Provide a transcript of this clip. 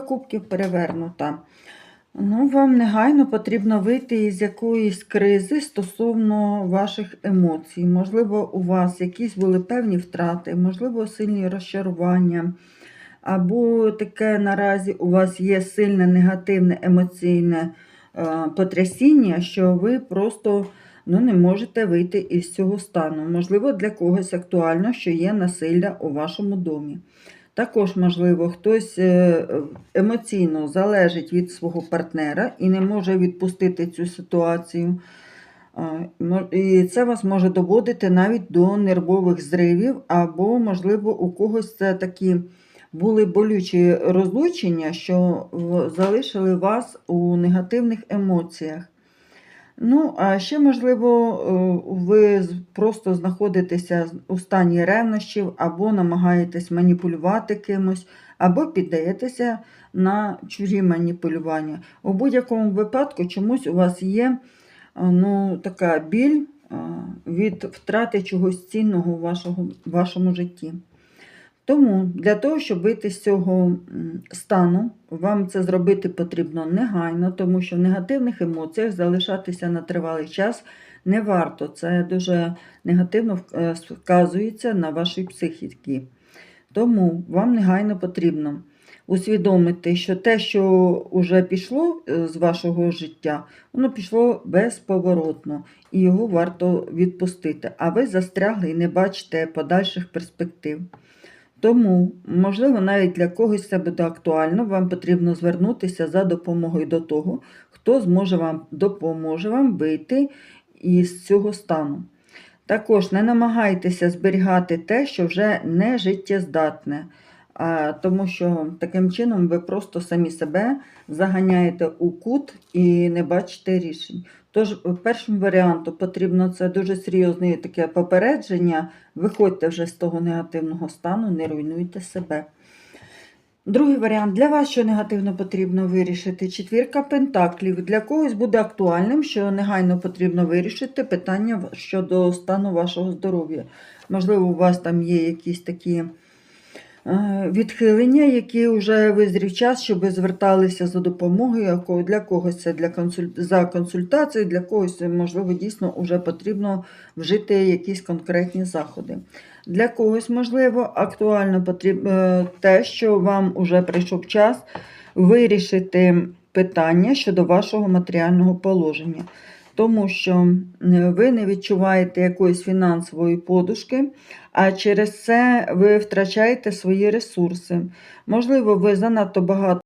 Кубків перевернута. Ну, вам негайно потрібно вийти із якоїсь кризи стосовно ваших емоцій. Можливо, у вас якісь були певні втрати, можливо, сильні розчарування, або таке наразі у вас є сильне негативне емоційне е, потрясіння, що ви просто ну, не можете вийти із цього стану. Можливо, для когось актуально, що є насилля у вашому домі. Також, можливо, хтось е, емоційно залежить від свого партнера і не може відпустити цю ситуацію. І це вас може доводити навіть до нервових зривів, або, можливо, у когось це такі були болючі розлучення, що залишили вас у негативних емоціях. Ну, а ще, можливо, е, ви просто знаходитеся у стані ревнощів, або намагаєтесь маніпулювати кимось, або піддаєтеся на чужі маніпулювання. У будь-якому випадку чомусь у вас є ну, така біль від втрати чогось цінного в вашому житті. Тому для того, щоб вийти з цього стану, вам це зробити потрібно негайно, тому що в негативних емоціях залишатися на тривалий час не варто. Це дуже негативно вк- е, на вашій психіці. Тому вам негайно потрібно усвідомити, що те, що вже пішло е, з вашого життя, воно пішло безповоротно, і його варто відпустити. А ви застрягли і не бачите подальших перспектив. Тому, можливо, навіть для когось це буде актуально, вам потрібно звернутися за допомогою до того, хто зможе вам допоможе вам вийти із цього стану. Також не намагайтеся зберігати те, що вже не життєздатне, тому що таким чином ви просто самі себе заганяєте у кут і не бачите рішень. Тож, першим варіантом потрібно це дуже серйозне таке попередження. Виходьте вже з того негативного стану, не руйнуйте себе. Другий варіант для вас, що негативно потрібно вирішити, четвірка пентаклів. Для когось буде актуальним, що негайно потрібно вирішити питання щодо стану вашого здоров'я. Можливо, у вас там є якісь такі е, відхилення, які вже визрів час, щоб зверталися за допомогою. Для когось це для консуль... за консультацією, для когось, можливо, дійсно вже потрібно вжити якісь конкретні заходи. Для когось, можливо, актуально потрібно те, що вам уже прийшов час вирішити питання щодо вашого матеріального положення. Тому що е, ви не відчуваєте якоїсь фінансової подушки, а через це ви втрачаєте свої ресурси. Можливо, ви занадто багато